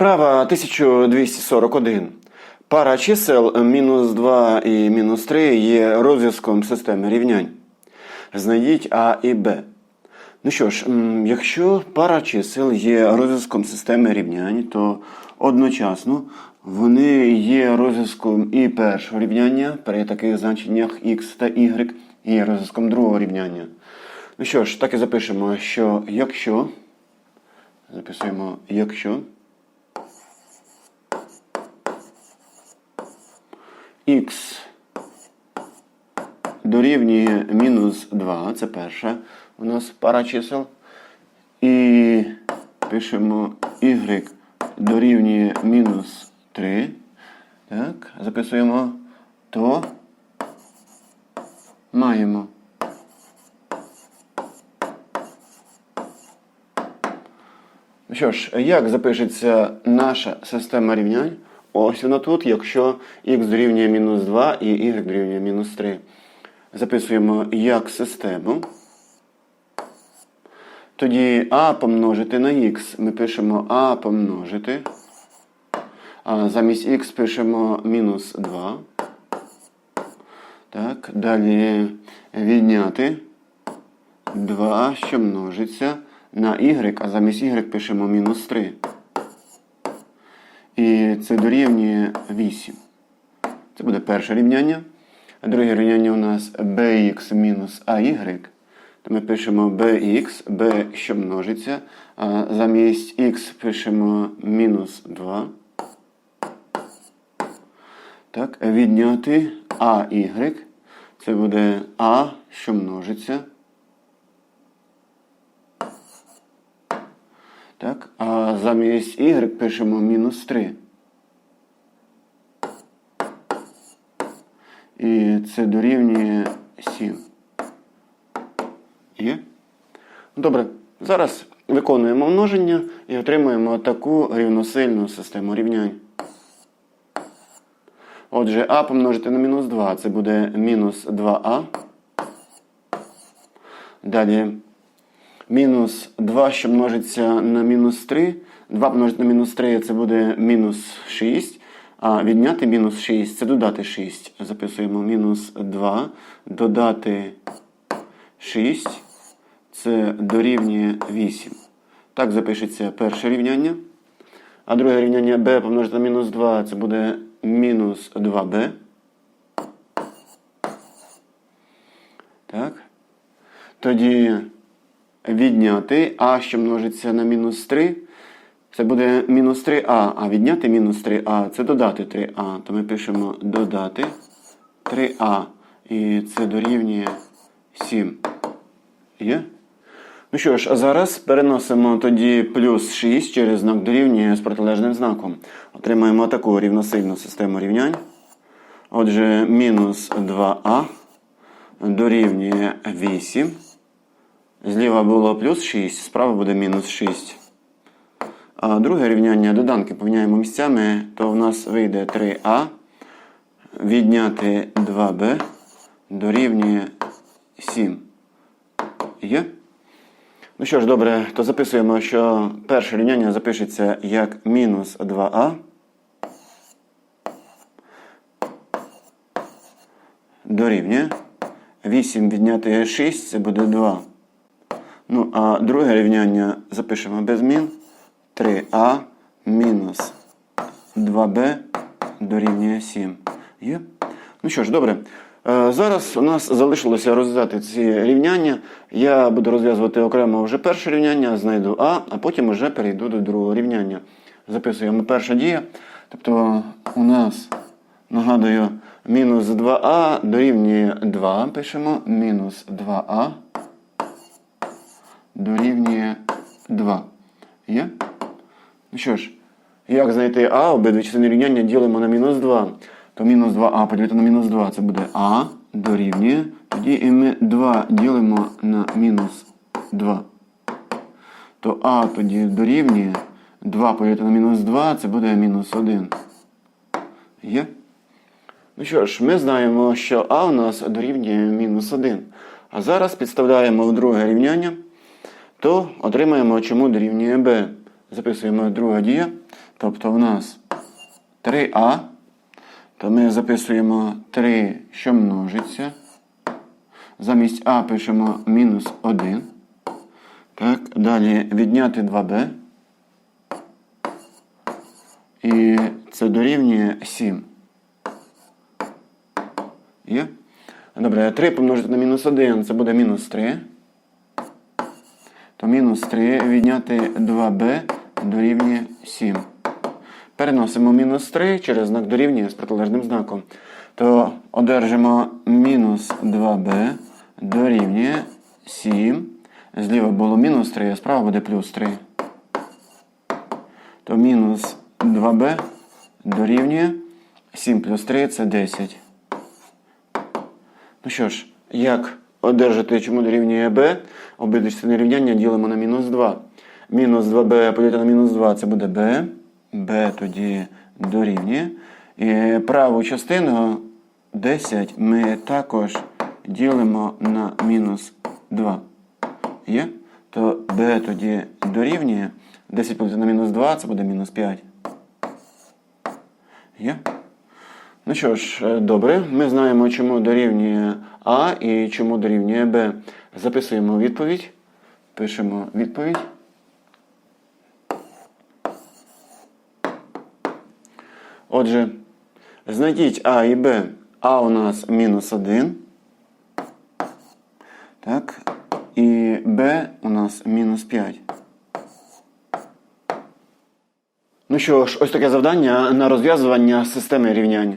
Вправа 1241. Пара чисел мінус 2 і мінус 3 є розв'язком системи рівнянь. Знайдіть А і Б. Ну що ж, якщо пара чисел є розв'язком системи рівнянь, то одночасно вони є розв'язком і першого рівняння при таких значеннях x та y, і розв'язком другого рівняння. Ну що ж, так і запишемо, що якщо. Записуємо, якщо. Х дорівнює мінус 2, це перша у нас пара чисел. І пишемо y дорівнює мінус 3. Так, записуємо, то маємо. Ну Що ж, як запишеться наша система рівнянь? Ось вона тут, якщо х дорівнює мінус 2 і y дорівнює мінус 3. Записуємо як систему. Тоді а помножити на х. Ми пишемо а помножити. А замість х пишемо мінус 2. Так, далі відняти 2, що множиться на y, а замість y пишемо мінус 3. І це дорівнює 8. Це буде перше рівняння. А друге рівняння у нас bx мінус ay. То ми пишемо bx, b, що множиться. А замість x пишемо мінус 2. Так, відняти ay. Це буде а, що множиться. Так, а замість y пишемо мінус 3. І це дорівнює 7. Є? Добре. Зараз виконуємо множення і отримуємо таку рівносильну систему рівнянь. Отже, а помножити на мінус 2 це буде мінус 2а. Далі мінус 2, що множиться на мінус 3. 2 помножити на мінус 3 це буде мінус 6. А відняти мінус 6 це додати 6. Записуємо мінус 2. Додати 6. Це дорівнює 8. Так запишеться перше рівняння. А друге рівняння b помножити на мінус 2 це буде мінус 2b. Так. Тоді відняти а, що множиться на мінус 3. Це буде мінус 3а, а відняти мінус 3а це додати 3а. То ми пишемо додати 3а. І це дорівнює 7. Є? Ну що ж, а зараз переносимо тоді плюс 6 через знак дорівнює з протилежним знаком. Отримаємо таку рівносильну систему рівнянь. Отже, мінус 2а дорівнює 8. Зліва було плюс 6, справа буде мінус 6. А друге рівняння доданки поміняємо місцями, то в нас вийде 3а. Відняти 2b дорівнює 7. Є? Ну що ж, добре, то записуємо, що перше рівняння запишеться як мінус 2а. Дорівнює. 8 відняти 6 це буде 2. Ну, а друге рівняння запишемо без змін. 3а мінус 2b дорівнює 7. Є? Ну що ж, добре. Е, Зараз у нас залишилося розв'язати ці рівняння. Я буду розв'язувати окремо вже перше рівняння, знайду А, а потім вже перейду до другого рівняння. Записуємо перша дія. Тобто у нас, нагадую, мінус 2а дорівнює 2. Пишемо мінус 2а дорівнює 2. Є? Ну що ж, як знайти А, обидві частини рівняння ділимо на мінус 2. То мінус 2а поділити на мінус 2 це буде А дорівнює. Тоді і ми 2 ділимо на мінус 2. То А тоді дорівнює. 2 поділити на мінус 2 це буде мінус 1. Є? Ну що ж, ми знаємо, що А у нас дорівнює мінус 1. А зараз підставляємо в друге рівняння, то отримаємо, чому дорівнює b. Записуємо друга дія. тобто в нас 3а, то ми записуємо 3, що множиться. Замість А пишемо мінус 1. Так, далі відняти 2b. І це дорівнює 7. Є? Добре, 3 помножити на мінус 1, це буде мінус 3. То мінус 3 відняти 2b дорівнює 7. Переносимо мінус 3 через знак дорівнює з протилежним знаком. То одержимо мінус 2b дорівнює 7. Зліва було мінус 3, а справа буде плюс 3. То мінус 2b дорівнює 7 плюс 3 це 10. Ну що ж, як одержати, чому дорівнює b? Обидві частини рівняння ділимо на мінус 2. Мінус 2b поділити на мінус 2 це буде b. b тоді дорівнює. І праву частину 10 ми також ділимо на мінус 2. Є? То b тоді дорівнює. 10 поділити на мінус 2 це буде мінус 5. Є? Ну що ж, е, добре, ми знаємо, чому дорівнює А і чому дорівнює Б. Записуємо відповідь. Пишемо відповідь. Отже, знайдіть А і Б. А у нас мінус 1. Так. І Б у нас мінус 5. Ну що ж, ось таке завдання на розв'язування системи рівнянь.